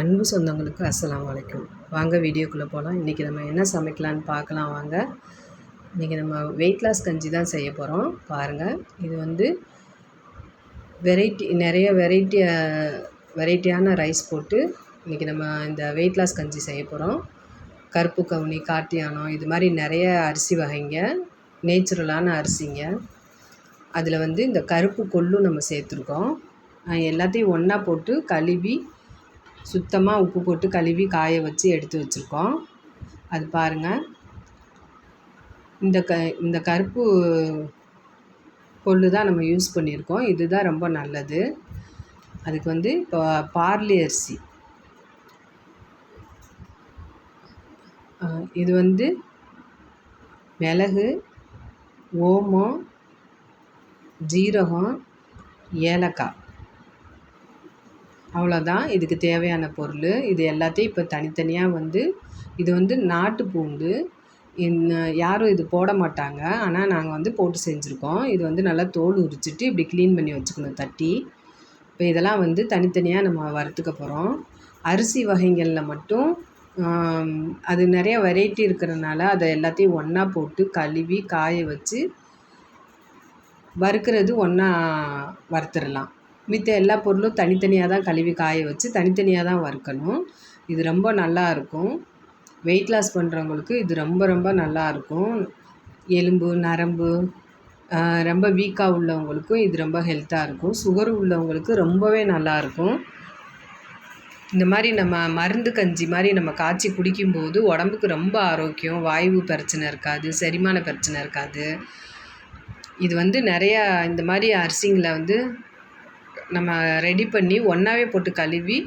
அன்பு சொந்தங்களுக்கு அஸ்லாம் வலைக்கும் வாங்க வீடியோக்குள்ளே போகலாம் இன்றைக்கி நம்ம என்ன சமைக்கலான்னு பார்க்கலாம் வாங்க. இன்றைக்கி நம்ம வெயிட் லாஸ் கஞ்சி தான் செய்ய போகிறோம் பாருங்கள் இது வந்து வெரைட்டி நிறைய வெரைட்டி வெரைட்டியான ரைஸ் போட்டு இன்றைக்கி நம்ம இந்த வெயிட் லாஸ் கஞ்சி செய்ய போகிறோம் கருப்பு கவுனி காட்டியானம் இது மாதிரி நிறைய அரிசி வகைங்க. நேச்சுரலான அரிசிங்க. அதில் வந்து இந்த கருப்பு கொள்ளும் நம்ம சேர்த்துருக்கோம். எல்லாத்தையும் ஒன்றா போட்டு கழுவி சுத்தமாக உப்பு போட்டு கழுவி காய வச்சு எடுத்து வச்சுருக்கோம். அது பாருங்கள் இந்த க இந்த கருப்பு கொள்ளு தான் நம்ம யூஸ் பண்ணியிருக்கோம். இதுதான் ரொம்ப நல்லது. அதுக்கு வந்து இப்போ பார்லி அரிசி. இது வந்து மிளகு ஓமம் ஜீரகம் ஏலக்காய். அவ்வளோதான். இதுக்கு தேவையான பொருள். இது எல்லாத்தையும் இப்போ தனித்தனியாக வந்து இது வந்து நாட்டு பூண்டு. யாரும் இது போட மாட்டாங்க. ஆனால் நாங்கள் வந்து போட்டு செஞ்சுருக்கோம். இது வந்து நல்லா தோல் உரிச்சிட்டு இப்படி க்ளீன் பண்ணி வச்சுக்கணும் தட்டி. இப்போ இதெல்லாம் வந்து தனித்தனியாக நம்ம வறுத்துக்க போகிறோம் அரிசி வகைகளில் மட்டும் அது நிறைய வெரைட்டி இருக்கிறனால அதை எல்லாத்தையும் ஒன்றா போட்டு கழுவி காய வச்சு வறுக்கிறது ஒன்றா வறுத்துடலாம். மித்த எல்லா பொருளும் தனித்தனியாக தான் கழுவி காய வச்சு தனித்தனியாக தான் வறுக்கணும். இது ரொம்ப நல்லா இருக்கும். வெயிட் லாஸ் பண்ணுறவங்களுக்கு இது ரொம்ப ரொம்ப நல்லாயிருக்கும் எலும்பு நரம்பு ரொம்ப வீக்காக உள்ளவங்களுக்கும் இது ரொம்ப ஹெல்த்தாக இருக்கும். சுகர் உள்ளவங்களுக்கு ரொம்பவே நல்லாயிருக்கும் இந்த மாதிரி நம்ம மருந்து கஞ்சி மாதிரி நம்ம காய்ச்சி குடிக்கும்போது உடம்புக்கு ரொம்ப ஆரோக்கியம் வாய்வு பிரச்சனை இருக்காது செரிமான பிரச்சனை இருக்காது. இது வந்து நிறையா இந்த மாதிரி அரிசிங்களை வந்து நம்ம ரெடி பண்ணி ஒன்றாவே போட்டு கழுவி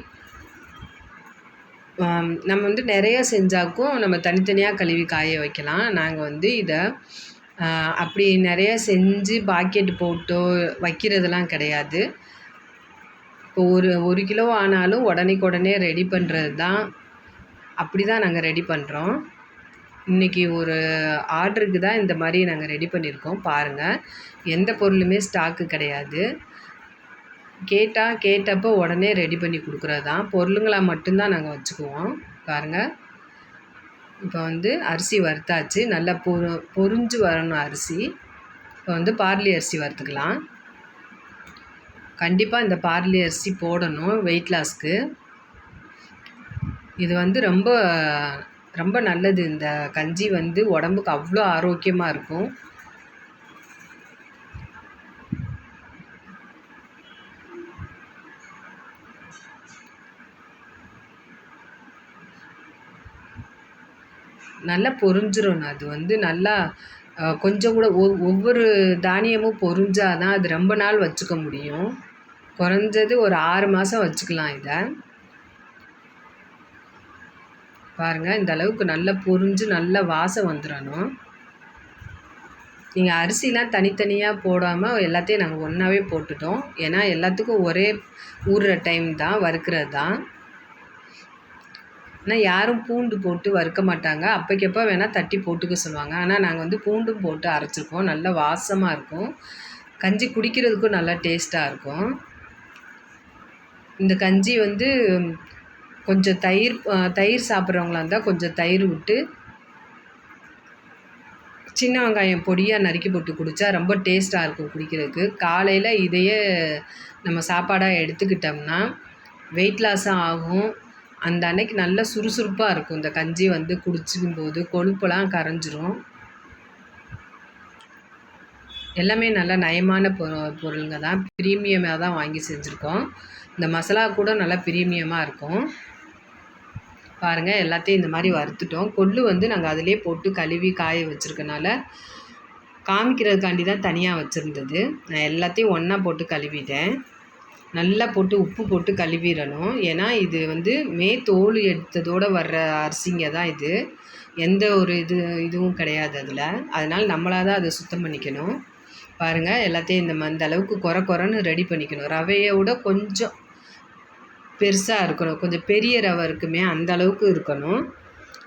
நம்ம வந்து நிறைய செஞ்சாக்கும் நம்ம தனித்தனியாக கழுவி காய வைக்கலாம். நாங்கள் வந்து இதை அப்படி நிறைய செஞ்சு பாக்கெட் போட்டோ வைக்கிறதெல்லாம் கிடையாது. இப்போ ஒரு ஒரு கிலோ ஆனாலும் உடனேக்குடனே ரெடி பண்ணுறது தான் அப்படி தான் நாங்கள் ரெடி பண்ணுறோம் இன்றைக்கி ஒரு ஆர்டருக்கு தான் இந்த மாதிரி நாங்கள் ரெடி பண்ணியிருக்கோம். பாருங்கள் எந்த பொருளுமே ஸ்டாக்கு கிடையாது. கேட்டால் கேட்டப்போ உடனே ரெடி பண்ணி கொடுக்குறது தான் பொருளுங்களாக மட்டும்தான் நாங்கள் வச்சுக்குவோம். பாருங்கள் இப்போ வந்து அரிசி வறுத்தாச்சு. நல்லா பொரு பொறிஞ்சு வரணும் அரிசி. இப்போ வந்து பார்லி அரிசி வறுத்துக்கலாம். கண்டிப்பாக இந்த பார்லி அரிசி போடணும் வெயிட் லாஸ்க்கு இது வந்து ரொம்ப ரொம்ப நல்லது. இந்த கஞ்சி வந்து உடம்புக்கு அவ்வளோ ஆரோக்கியமாக இருக்கும். நல்லா பொரிஞ்சிடணும் அது வந்து நல்லா கொஞ்சம் கூட ஒ ஒவ்வொரு தானியமும் பொரிஞ்சால் தான் அது ரொம்ப நாள் வச்சுக்க முடியும். குறைஞ்சது ஒரு ஆறு மாதம் வச்சுக்கலாம் இதை. பாருங்கள் இந்த அளவுக்கு நல்லா பொரிஞ்சு நல்லா வாசம் வந்துடணும் நீங்கள் அரிசிலாம் தனித்தனியாக போடாமல் எல்லாத்தையும் நாங்கள் ஒன்றாவே போட்டுட்டோம். ஏன்னா எல்லாத்துக்கும் ஒரே ஊறுற டைம் தான் வறுக்கிறது தான் ஆனால் யாரும் பூண்டு போட்டு வறுக்க மாட்டாங்க. அப்போக்கப்போ வேணால் தட்டி போட்டுக்க சொல்லுவாங்க. ஆனால் நாங்கள் வந்து பூண்டும் போட்டு அரைச்சிருக்கோம். நல்ல வாசமாக இருக்கும். கஞ்சி குடிக்கிறதுக்கும் நல்லா டேஸ்ட்டாக இருக்கும். இந்த கஞ்சி வந்து கொஞ்சம் தயிர் தயிர் சாப்பிட்றவங்களா இருந்தால் கொஞ்சம் தயிர் விட்டு சின்ன வெங்காயம் பொடியாக நறுக்கி போட்டு குடித்தா ரொம்ப டேஸ்ட்டாக இருக்கும் குடிக்கிறதுக்கு. காலையில் இதையே நம்ம சாப்பாடாக எடுத்துக்கிட்டோம்னா வெயிட் லாஸும் ஆகும். அந்த அன்னைக்கு நல்ல சுறுசுறுப்பாக இருக்கும். இந்த கஞ்சி வந்து குடிச்சிக்கும் போது கொழுப்பெல்லாம் கரைஞ்சிரும். எல்லாமே நல்ல நயமான பொ பொருளுங்க தான். ப்ரீமியமாக தான் வாங்கி செஞ்சுருக்கோம். இந்த மசாலா கூட நல்லா ப்ரீமியமாக இருக்கும். பாருங்கள் எல்லாத்தையும் இந்த மாதிரி வறுத்துட்டோம். கொள்ளு வந்து நாங்கள் அதிலே போட்டு கழுவி காய வச்சுருக்கனால காமிக்கிறதுக்காண்டி தான் தனியாக வச்சுருந்தது. நான் எல்லாத்தையும் ஒன்றா போட்டு கழுவிட்டேன். நல்லா போட்டு உப்பு போட்டு கழுவிடணும். ஏன்னா இது வந்து மே தோல் எடுத்ததோடு வர்ற அரிசிங்க தான் இது. எந்த ஒரு இது இதுவும் கிடையாது அதில். அதனால் நம்மளாக தான் அதை சுத்தம் பண்ணிக்கணும். பாருங்கள் எல்லாத்தையும் இந்த அந்த அளவுக்கு குறை குறைன்னு ரெடி பண்ணிக்கணும். ரவையை விட கொஞ்சம் பெருசாக இருக்கணும். கொஞ்சம் பெரிய ரவை இருக்குமே அந்த அளவுக்கு இருக்கணும்.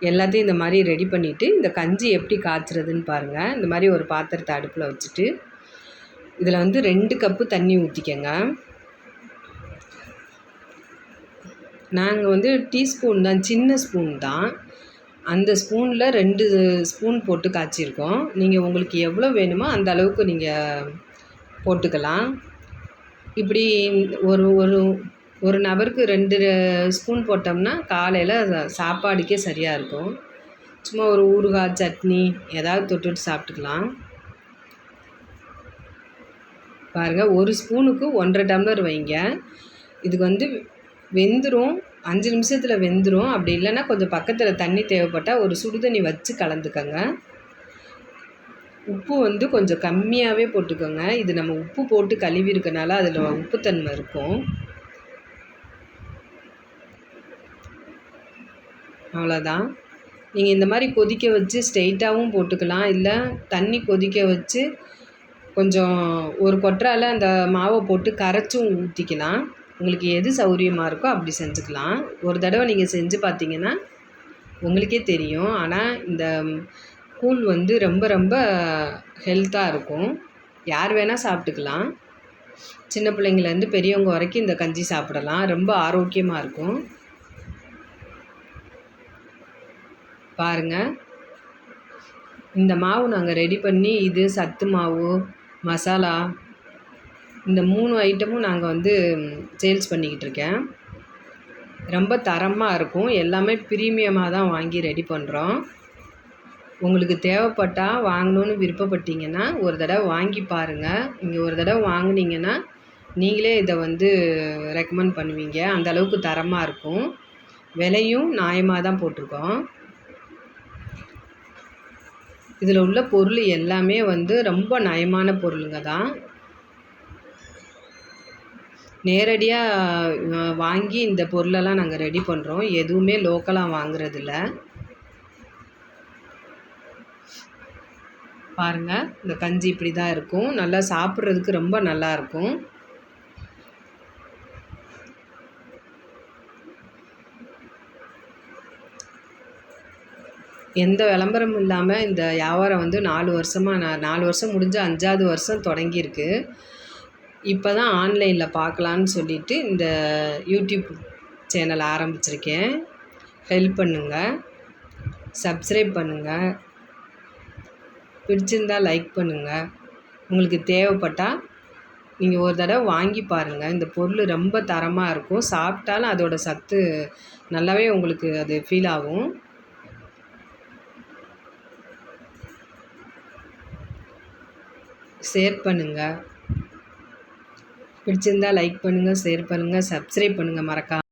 எல்லாத்தையும் இந்த மாதிரி ரெடி பண்ணிவிட்டு இந்த கஞ்சி எப்படி காய்ச்சுறதுன்னு பாருங்கள் இந்த மாதிரி ஒரு பாத்திரத்தை அடுப்பில் வச்சுட்டு இதில் வந்து ரெண்டு கப்பு தண்ணி ஊற்றிக்கங்க நாங்கள் வந்து டீஸ்பூன் தான் சின்ன ஸ்பூன் தான். அந்த ஸ்பூனில் ரெண்டு ஸ்பூன் போட்டு காய்ச்சிருக்கோம். நீங்கள் உங்களுக்கு எவ்வளோ வேணுமோ அந்த அளவுக்கு நீங்கள் போட்டுக்கலாம். இப்படி ஒரு ஒரு ஒரு நபருக்கு ரெண்டு ஸ்பூன் போட்டோம்னா காலையில் சாப்பாடுக்கே சரியாக இருக்கும். சும்மா ஒரு ஊறுகாய் சட்னி ஏதாவது தொட்டுட்டு சாப்பிட்டுக்கலாம். பாருங்கள் ஒரு ஸ்பூனுக்கு ஒன்றரை டம்ளர் வைங்க. இதுக்கு வந்து வெந்துடும் அஞ்சு நிமிஷத்தில் வெந்துடும் அப்படி இல்லைன்னா கொஞ்சம் பக்கத்தில் தண்ணி தேவைப்பட்டால் ஒரு சுடுதண்ணி வச்சு கலந்துக்கோங்க. உப்பு வந்து கொஞ்சம் கம்மியாகவே போட்டுக்கோங்க. இது நம்ம உப்பு போட்டு கழுவி இருக்கனால அதில் உப்புத்தன்மை இருக்கும். அவ்வளோதான் நீங்கள் இந்த மாதிரி கொதிக்க வச்சு ஸ்ட்ரெயிட்டாகவும் போட்டுக்கலாம். இல்லை தண்ணி கொதிக்க வச்சு கொஞ்சம் ஒரு கொற்றால அந்த மாவை போட்டு கரைச்சும் ஊற்றிக்கலாம் உங்களுக்கு எது சௌரியமாக இருக்கோ அப்படி செஞ்சுக்கலாம். ஒரு தடவை நீங்கள் செஞ்சு பார்த்தீங்கன்னா உங்களுக்கே தெரியும். ஆனால் இந்த கூழ் வந்து ரொம்ப ரொம்ப ஹெல்த்தாக இருக்கும். யார் வேணால் சாப்பிட்டுக்கலாம். சின்ன பிள்ளைங்கள்லேருந்து பெரியவங்க வரைக்கும் இந்த கஞ்சி சாப்பிடலாம். ரொம்ப ஆரோக்கியமாக இருக்கும். பாருங்கள் இந்த மாவு நாங்கள் ரெடி பண்ணி இது சத்து மாவு மசாலா இந்த மூணு ஐட்டமும் நாங்கள் வந்து சேல்ஸ் பண்ணிக்கிட்டு இருக்கேன். ரொம்ப தரமாக இருக்கும். எல்லாமே ப்ரீமியமாக தான் வாங்கி ரெடி பண்ணுறோம் உங்களுக்கு தேவைப்பட்டால் வாங்கணுன்னு விருப்பப்பட்டீங்கன்னா ஒரு தடவை வாங்கி பாருங்கள் நீங்கள் ஒரு தடவை வாங்கினீங்கன்னா நீங்களே இதை வந்து ரெக்கமெண்ட் பண்ணுவீங்க. அந்த அளவுக்கு தரமாக இருக்கும். விலையும் நியாயமாக தான் போட்டிருக்கோம். இதில் உள்ள பொருள் எல்லாமே வந்து ரொம்ப நயமான பொருளுங்க தான். நேரடியாக வாங்கி இந்த பொருளெல்லாம் நாங்கள் ரெடி பண்ணுறோம் எதுவுமே லோக்கலாக வாங்குறதில்ல. பாருங்கள் இந்த கஞ்சி இப்படி தான் இருக்கும். நல்லா சாப்பிட்றதுக்கு ரொம்ப நல்லாயிருக்கும் எந்த விளம்பரமும் இல்லாமல் இந்த வியாபாரம் வந்து நாலு வருஷமாக நான் நாலு வருஷம் முடிஞ்சு அஞ்சாவது வருஷம் தொடங்கியிருக்கு. இப்போ தான் ஆன்லைனில் பார்க்கலான்னு சொல்லிவிட்டு இந்த யூடியூப் சேனல் ஆரம்பிச்சிருக்கேன். ஹெல்ப் பண்ணுங்கள் சப்ஸ்கிரைப் பண்ணுங்கள் பிடிச்சிருந்தால் லைக் பண்ணுங்கள் உங்களுக்கு தேவைப்பட்டால் நீங்கள் ஒரு தடவை வாங்கி பாருங்கள் இந்த பொருள் ரொம்ப தரமாக இருக்கும். சாப்பிட்டாலும் அதோடய சத்து நல்லாவே உங்களுக்கு அது ஃபீல் ஆகும். ஷேர் பண்ணுங்கள் பிடிச்சிருந்தால் லைக் பண்ணுங்கள் ஷேர் பண்ணுங்கள் சப்ஸ்கிரைப் பண்ணுங்கள் மறக்காம.